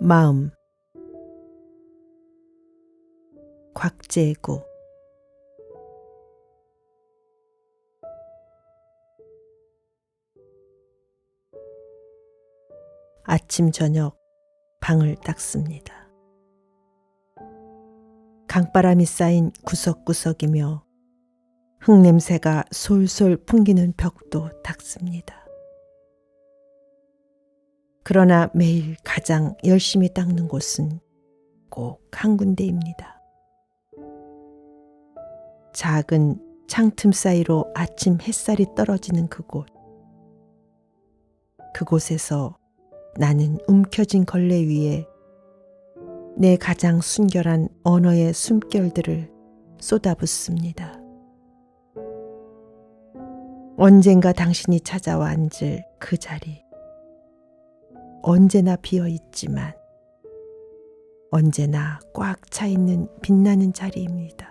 마음 곽재구 아침 저녁 방을 닦습니다. 강바람이 쌓인 구석구석이며 흙냄새가 솔솔 풍기는 벽도 닦습니다. 그러나 매일 가장 열심히 닦는 곳은 꼭 한 군데입니다. 작은 창틈 사이로 아침 햇살이 떨어지는 그곳. 그곳에서 나는 움켜진 걸레 위에 내 가장 순결한 언어의 숨결들을 쏟아붓습니다. 언젠가 당신이 찾아와 앉을 그 자리. 언제나 비어 있지만 언제나 꽉 차 있는 빛나는 자리입니다.